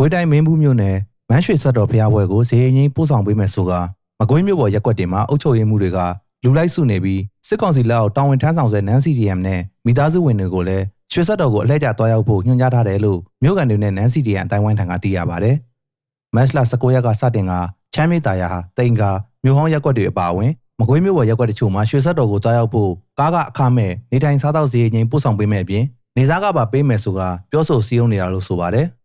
ကွေးတိုင်းမင်းဘူးမြို့နယ်မန်းရွှေဆက်တော်ဖျားပွဲကိုဇေယျငိမ့်ပို့ဆောင်ပေးမယ်ဆိုကမကွေးမြို့ပေါ်ရက်ကွက်တင်မှာအုပ်ချုပ်ရေးမှုတွေကလူလိုက်စုနေပြီးစစ်ကောင်စီလက်အောက်တာဝန်ထမ်းဆောင်ဆဲနန်း CDM နဲ့မိသားစုဝင်တွေကိုလည်းရွှေဆက်တော်ကိုအလှည့်ကျတွားရောက်ဖို့ညွှန်ကြားထားတယ်လို့မြို့ကန်တွေနဲ့နန်း CDM အတိုင်းဝိုင်းထံကသိရပါတယ်။မတ်လ19ရက်ကစတင်ကချမ်းမြေတာယာတိန်ကမြို့ဟောင်းရက်ကွက်တွေအပါအဝင်မကွေးမြို့ပေါ်ရက်ကွက်တချို့မှာရွှေဆက်တော်ကိုတွားရောက်ဖို့ကားကအခမဲ့နေထိုင်စားသောက်ဇေယျငိမ့်ပို့ဆောင်ပေးမယ်အပြင်နေစားကပါပေးမယ်ဆိုကပြောဆိုစည်းရုံးနေတာလို့ဆိုပါတယ်။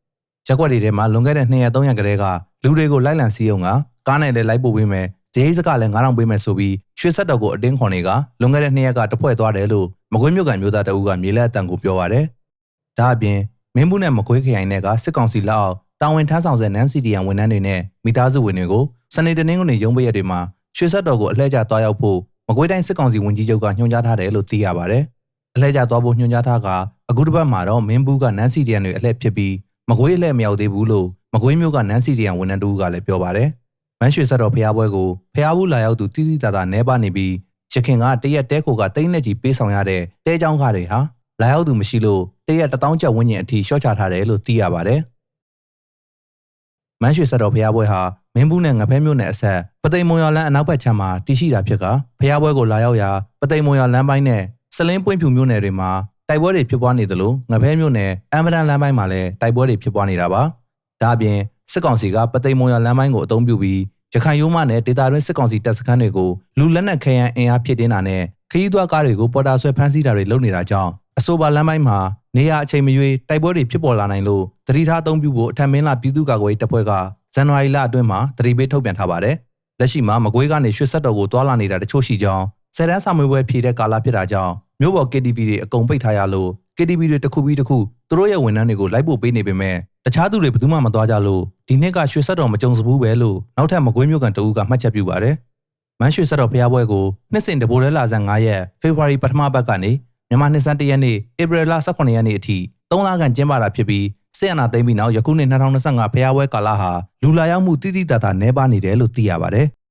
ရက်ကွက်တွေထဲမှာလွန်ခဲ့တဲ့200 300ကလေးကလူတွေကိုလိုက်လံစီးအောင်ကကားနဲ့လည်းလိုက်ပို့ပေးမယ်ဈေးစကလည်း9000ပေးမယ်ဆိုပြီးရွှေဆက်တော်ကိုအတင်းခွန်တွေကလွန်ခဲ့တဲ့2ရက်ကတဖွဲ့သွားတယ်လို့မကွေးမြို့ကန်မျိုးသားတအူးကမြေလက်အတန်ကိုပြောပါတယ်။ဒါအပြင်မင်းဘူးနဲ့မကွေးခရိုင်တွေကစစ်ကောင်စီလက်အောက်တာဝန်ထမ်းဆောင်တဲ့နန်းစီတီယန်ဝန်ထမ်းတွေနဲ့မိသားစုဝင်တွေကိုစနေတနင်္ဂနွေရုံးပိတ်ရက်တွေမှာရွှေဆက်တော်ကိုအလှည့်ကျသွားရောက်ဖို့မကွေးတိုင်းစစ်ကောင်စီဝန်ကြီးချုပ်ကညွှန်ကြားထားတယ်လို့သိရပါတယ်။အလှည့်ကျသွားဖို့ညွှန်ကြားထားကအခုတစ်ပတ်မှာတော့မင်းဘူးကနန်းစီတီယန်တွေအလှည့်ဖြစ်ပြီး မကွေးအလှည့်မရောက်သေးဘူးလို့မကွေးမျိုးကနန်းစီတီယန်ဝန်ထမ်းတူကလည်းပြောပါတယ်။မန်းရွှေဆက်တော်ဖျားပွဲကိုဖျားဘူးလာရောက်သူတိတိတသာနဲပါနေပြီးရခင်ကတရက်တဲခိုကတိမ့်နဲ့ကြီးပေးဆောင်ရတဲ့တဲချောင်းကားတွေဟာလာရောက်သူမရှိလို့တရက်တထောင်ကျပ်ဝန်းကျင်အထိရှော့ချထားတယ်လို့သိရပါတယ်။မန်းရွှေဆက်တော်ဖျားပွဲဟာမင်းဘူးနဲ့ငဖဲမြို့နယ်အဆက်ပသိမ်မွန်ရလန်းအနောက်ဘက်ခြမ်းမှာတည်ရှိတာဖြစ်ကဖျားပွဲကိုလာရောက်ရာပသိမ်မွန်ရလန်းပိုင်းနဲ့စလင်းပွင့်ဖြူမြို့နယ်တွေမှာ တိုက်ပွဲတွေဖြစ်ပွားနေသလိုငဖဲမြို့နယ်အမ်မဒန်လမ်းပိုင်းမှာလည်းတိုက်ပွဲတွေဖြစ်ပွားနေတာပါ။ဒါအပြင်စစ်ကောင်စီကပသိမ်မွန်ရလမ်းပိုင်းကိုအုံပြုပြီးရခိုင်ရိုးမနဲ့ဒေတာတွင်းစစ်ကောင်စီတပ်စခန်းတွေကိုလူလက်နက်ခဲယမ်းအင်အားဖြစ်တင်းတာနဲ့ခရီးသွားကားတွေကိုပေါ်တာဆွဲဖမ်းဆီးတာတွေလုပ်နေတာကြောင့်အဆိုပါလမ်းပိုင်းမှာနေရအချိန်မရွေးတိုက်ပွဲတွေဖြစ်ပေါ်လာနိုင်လို့တတိထားအုံပြုဖို့အထက်မင်းလာပြည်သူ့ကာကွယ်ရေးတပ်ဖွဲ့ကဇန်နဝါရီလအတွင်းမှာတတိပေးထုတ်ပြန်ထားပါတယ်။လက်ရှိမှာမကွေးကနေရွှေဆက်တော်ကိုတွာလာနေတာတချို့ရှိကြောင်း ဆယ်တန်းစာမေးပွဲဖြေတဲ့ကာလဖြစ်တာကြောင့်မြို့ပေါ် KTV တွေအကုန်ပိတ်ထားရလို့ KTV တွေတစ်ခုပြီးတစ်ခုသူတို့ရဲ့ဝန်ထမ်းတွေကိုလိုက်ပို့ပေးနေပေမဲ့တခြားသူတွေဘယ်သူမှမသွားကြလို့ဒီနှစ်ကရွှေဆက်တော်မကြုံစဘူးပဲလို့နောက်ထပ်မကွေးမြို့ကန်တအူးကမှတ်ချက်ပြုပါတယ်။မန်းရွှေဆက်တော်ဖျားပွဲကိုနှစ်စဉ်တဘိုးရဲလာဇန်9ရက်ဖေဖော်ဝါရီပထမပတ်ကနေမြန်မာနှစ်ဆန်း1ရက်နေ့ဧပြီလ18ရက်နေ့အထိ3လခန့်ကျင်းပတာဖြစ်ပြီးစစ်အာဏာသိမ်းပြီးနောက်ယခုနှစ်2025ဖျားပွဲကာလဟာလူလာရောက်မှုတိတိတတ်တာနှဲပါနေတယ်လို့သိရပါတယ်။